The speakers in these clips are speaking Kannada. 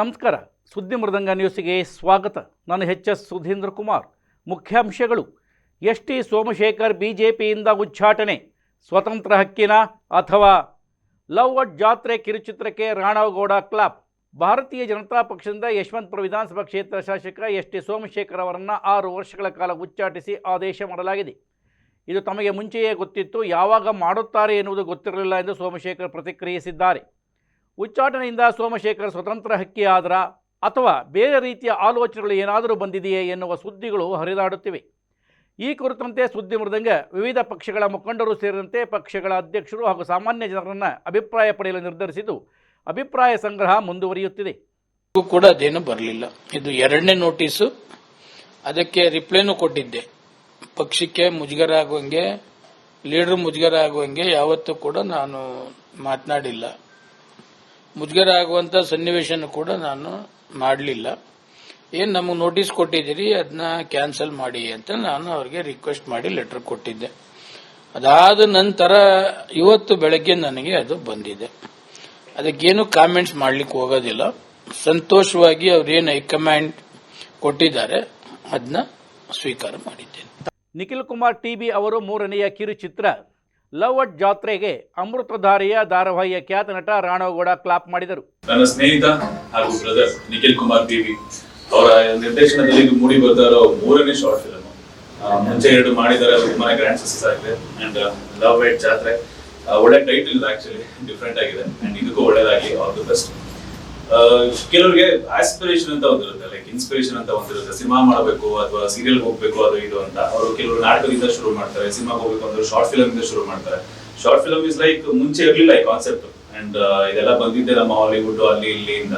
ನಮಸ್ಕಾರ. ಸುದ್ದಿ ಮೃದಂಗ ನ್ಯೂಸ್ಗೆ ಸ್ವಾಗತ. ನಾನು ಎಚ್ ಎಸ್ ಸುಧೀಂದ್ರ ಕುಮಾರ್. ಮುಖ್ಯಾಂಶಗಳು. ಎಸ್ ಟಿ ಸೋಮಶೇಖರ್ ಬಿಜೆಪಿಯಿಂದ ಉಚ್ಚಾಟನೆ. ಸ್ವತಂತ್ರ ಹಕ್ಕಿನ ಅಥವಾ ಲವ್ ಅಟ್ ಜಾತ್ರೆ ಕಿರುಚಿತ್ರಕ್ಕೆ ರಾಣವಗೌಡ ಕ್ಲಾಪ್. ಭಾರತೀಯ ಜನತಾ ಪಕ್ಷದಿಂದ ಯಶವಂತಪುರ ವಿಧಾನಸಭಾ ಕ್ಷೇತ್ರ ಶಾಸಕ ಎಸ್ ಟಿ ಸೋಮಶೇಖರ್ ಅವರನ್ನು ಆರು ವರ್ಷಗಳ ಕಾಲ ಉಚ್ಚಾಟಿಸಿ ಆದೇಶ ಮಾಡಲಾಗಿದೆ. ಇದು ತಮಗೆ ಮುಂಚೆಯೇ ಗೊತ್ತಿತ್ತು. ಯಾವಾಗ ಮಾಡುತ್ತಾರೆ ಎನ್ನುವುದು ಗೊತ್ತಿರಲಿಲ್ಲ ಎಂದು ಸೋಮಶೇಖರ್ ಪ್ರತಿಕ್ರಿಯಿಸಿದ್ದಾರೆ. ಉಚ್ಚಾಟನೆಯಿಂದ ಸೋಮಶೇಖರ್ ಸ್ವತಂತ್ರ ಹಕ್ಕಿ ಆದರ ಅಥವಾ ಬೇರೆ ರೀತಿಯ ಆಲೋಚನೆಗಳು ಏನಾದರೂ ಬಂದಿದೆಯೇ ಎನ್ನುವ ಸುದ್ದಿಗಳು ಹರಿದಾಡುತ್ತಿವೆ. ಈ ಕುರಿತಂತೆ ಸುದ್ದಿ ಮೃದಂಗ ವಿವಿಧ ಪಕ್ಷಗಳ ಮುಖಂಡರು ಸೇರಿದಂತೆ ಪಕ್ಷಗಳ ಅಧ್ಯಕ್ಷರು ಹಾಗೂ ಸಾಮಾನ್ಯ ಜನರನ್ನು ಅಭಿಪ್ರಾಯ ಪಡೆಯಲು ನಿರ್ಧರಿಸಿದ್ದು, ಅಭಿಪ್ರಾಯ ಸಂಗ್ರಹ ಮುಂದುವರಿಯುತ್ತಿದೆ. ಕೂಡ ಅದೇನು ಬರಲಿಲ್ಲ. ಇದು ಎರಡನೇ ನೋಟಿಸು. ಅದಕ್ಕೆ ರಿಪ್ಲೈನೂ ಕೊಟ್ಟಿದ್ದೆ. ಪಕ್ಷಕ್ಕೆ ಮುಜುಗರ ಆಗುವಂಗೆ ಲೀಡರ್ ಮುಜುಗರ ಆಗುವಂಗೆ ಯಾವತ್ತೂ ಕೂಡ ನಾನು ಮಾತನಾಡಿಲ್ಲ. ಮುಜುಗರ ಆಗುವಂತ ಸನ್ನಿವೇಶನ ಕೂಡ ನಾನು ಮಾಡಲಿಲ್ಲ. ಏನ್ ನಮಗೆ ನೋಟಿಸ್ ಕೊಟ್ಟಿದ್ದೀರಿ ಅದನ್ನ ಕ್ಯಾನ್ಸಲ್ ಮಾಡಿ ಅಂತ ನಾನು ಅವರಿಗೆ ರಿಕ್ವೆಸ್ಟ್ ಮಾಡಿ ಲೆಟರ್ ಕೊಟ್ಟಿದ್ದೆ. ಅದಾದ ನಂತರ ಇವತ್ತು ಬೆಳಗ್ಗೆ ನನಗೆ ಅದು ಬಂದಿದೆ. ಅದಕ್ಕೇನು ಕಾಮೆಂಟ್ಸ್ ಮಾಡ್ಲಿಕ್ಕೆ ಹೋಗೋದಿಲ್ಲ. ಸಂತೋಷವಾಗಿ ಅವ್ರೇನು ಹೈಕಮಾಂಡ್ ಕೊಟ್ಟಿದ್ದಾರೆ ಅದನ್ನ ಸ್ವೀಕಾರ ಮಾಡಿದ್ದೇನೆ. ನಿಖಿಲ್ ಕುಮಾರ್ ಟಿಬಿ ಅವರು ಮೂರನೆಯ ಕಿರುಚಿತ್ರ ಲವ್ ಅಟ್ ಜಾತ್ರೆಗೆ ಅಮೃತಧಾರಿಯ ಧಾರಾವಾಹಿಯ ಖ್ಯಾತ ನಟ ರಾಣೋಗೌಡ ಕ್ಲಾಪ್ ಮಾಡಿದರು. ನನ್ನ ಸ್ನೇಹಿತ ಹಾಗೂ ಬ್ರದರ್ ನಿಖಿಲ್ ಕುಮಾರ್ ಬಿವಿ ಅವರ ನಿರ್ದೇಶನದಲ್ಲಿ ಮೂಡಿ ಬರ್ತಾ ಮೂರನೇ ಶಾರ್ಟ್ ಫಿಲ್ಮ್ ಮುಂಚೆ ಎರಡು ಮಾಡಿದ್ದಾರೆ ತುಂಬಾ ಗ್ರ್ಯಾಂಡ್ ಸಕ್ಸಸ್ ಆಗಿದೆ. ಅಂಡ್ ಲವ್ ವೈಟ್ ಜಾತ್ರೆ ಒಳ್ಳೆ ಟೈಟಲ್ ಆಕ್ಚುಲಿ ಡಿಫ್ರೆಂಟ್ ಆಗಿದೆ. ಅಂಡ್ ಇದಕ್ಕೂ ಒಳ್ಳೇದಾಗಿ ಆಲ್ ದಿ ಬೆಸ್ಟ್ ಕೆಲವರಿಗೆ ಆಸ್ಪಿರೇಷನ್ ಅಂತ ಒಂದಿರುತ್ತೆ ಲೈಕ್ ಇನ್ಸ್ಪಿರೇಷನ್ ಅಂತ ಒಂದಿರುತ್ತೆ. ಸಿನಿಮಾ ಮಾಡಬೇಕು ಅಥವಾ ಸೀರಿಯಲ್ ಹೋಗ್ಬೇಕು ಅದು ಇದು ಅಂತ. ಅವರು ಕೆಲವರು ನಾಟಕದಿಂದ ಶುರು ಮಾಡ್ತಾರೆ ಸಿನಿಮಾ ಹೋಗ್ಬೇಕು ಅಂದ್ರೆ ಶಾರ್ಟ್ ಫಿಲಮ್ ಇಂದ ಶುರು ಮಾಡ್ತಾರೆ. ಶಾರ್ಟ್ ಫಿಲಮ್ ಇಸ್ ಲೈಕ್ ಮುಂಚೆ ಇರಲಿಲ್ಲ ಈ ಕಾನ್ಸೆಪ್ಟ್ ಅಂಡ್ ಇದೆಲ್ಲ ಬಂದಿದ್ದೆ ನಮ್ಮ ಹಾಲಿವುಡ್ ಅಲ್ಲಿ ಇಲ್ಲಿಂದ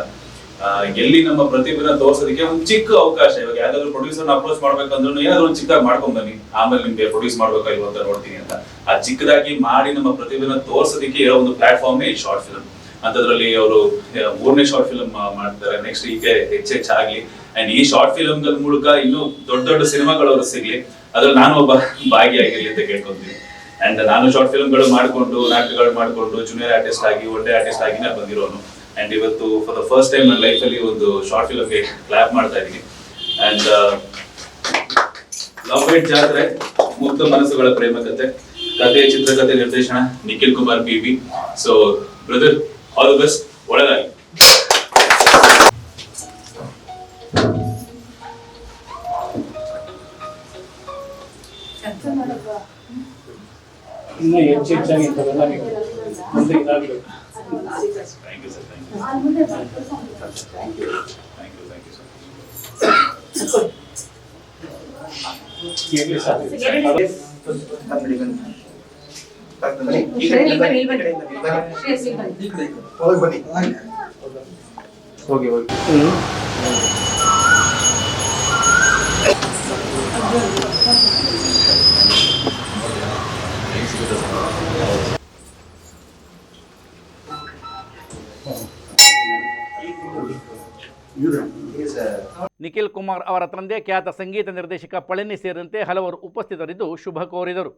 ಎಲ್ಲಿ ನಮ್ಮ ಪ್ರತಿಭೆನ ತೋರ್ಸೋದಕ್ಕೆ ಒಂದು ಚಿಕ್ಕ ಅವಕಾಶ. ಇವಾಗ ಯಾವ್ದಾದ್ರು ಪ್ರೊಡ್ಯೂಸರ್ ಅಪ್ರೋಚ್ ಮಾಡ್ಬೇಕಂದ್ರೂ ಏನಾದ್ರು ಒಂದು ಚಿಕ್ಕದಾಗಿ ಮಾಡ್ಕೊಂಡ್ ಬನ್ನಿ. ಆಮೇಲೆ ನಿಮ್ಗೆ ಪ್ರೊಡ್ಯೂಸ್ ಮಾಡ್ಬೇಕಾಗಿ ಅಂತ ನೋಡ್ತೀನಿ ಅಂತ. ಆ ಚಿಕ್ಕದಾಗಿ ಮಾಡಿ ನಮ್ಮ ಪ್ರತಿಭೆನ ತೋರ್ಸೋದಕ್ಕೆ ಇರೋ ಒಂದು ಪ್ಲಾಟ್ಫಾರ್ಮೇ ಈ ಶಾರ್ಟ್ ಫಿಲ್ಮ್ ಅಂತದ್ರಲ್ಲಿ ಅವರು ಮೂರನೇ ಶಾರ್ಟ್ ಫಿಲ್ಮ್ ಮಾಡ್ತಾರೆ. ನೆಕ್ಸ್ಟ್ ಹೀಗೆ ಹೆಚ್ಚು ಹೆಚ್ಚಾಗ್ಲಿ ಅಂಡ್ ಈ ಶಾರ್ಟ್ ಫಿಲ್ಮ್ ಮೂಲಕ ಇನ್ನೂ ದೊಡ್ಡ ದೊಡ್ಡ ಸಿನಿಮಾಗಳು ಅವರು ಸಿಗ್ಲಿ. ಅದ್ರಲ್ಲಿ ನಾನು ಒಬ್ಬ ಭಾಗಿಯಾಗಿರ್ಲಿ ಅಂತ ಕೇಳ್ಕೊಂತೀನಿ. ಅಂಡ್ ನಾನು ಶಾರ್ಟ್ ಫಿಲ್ಮ್ಗಳು ಮಾಡಿಕೊಂಡು, ನಾಟಕಗಳು ಮಾಡಿಕೊಂಡು ಜೂನಿಯರ್ ಆರ್ಟಿಸ್ಟ್ ಆಗಿ ಒಳ್ಳೆ ಆರ್ಟಿಸ್ಟ್ ಆಗಿನೇ ಬಂದಿರೋನು. ಅಂಡ್ ಇವತ್ತು ಫಾರ್ ದ ಫಸ್ಟ್ ಟೈಮ್ ನನ್ನ ಲೈಫಲ್ಲಿ ಒಂದು ಶಾರ್ಟ್ ಫಿಲ್ಮ್ಗೆ ಕ್ಲಾಪ್ ಮಾಡ್ತಾ ಇದ್ದೀನಿ. ಅಂಡ್ ಲವ್ ಇಟ್ ಜಾತ್ರೆ ಮುಕ್ತ ಮನಸ್ಸುಗಳ ಪ್ರೇಮ ಕತೆ. ಕಥೆ ಚಿತ್ರಕಥೆ ನಿರ್ದೇಶನ, Nikhil Kumar B B so brother all the best ಒಳ್ಳೆದಾಗಿ ಇನ್ನು ಹೆಚ್ಚು ಹೆಚ್ಚಾಗಿ ಇಂಥವೆಲ್ಲ ನೀವು ಮುಂದೆ ಇದಾಗಬೇಕು thank you sir thank you thank you thank you sir ಇರ್ಲಿ ಸಾಕು ಹೋಗಿ ಬನ್ನಿ ಹೋಗಿ ಹೋಗಿ ನಿಖಿಲ್ ಕುಮಾರ್ ಅವರ ತಂದೆ ಖ್ಯಾತ ಸಂಗೀತ ನಿರ್ದೇಶಕ ಪಳನಿ ಸೇರಿದಂತೆ ಹಲವರು ಉಪಸ್ಥಿತರಿದ್ದು ಶುಭ ಕೋರಿದರು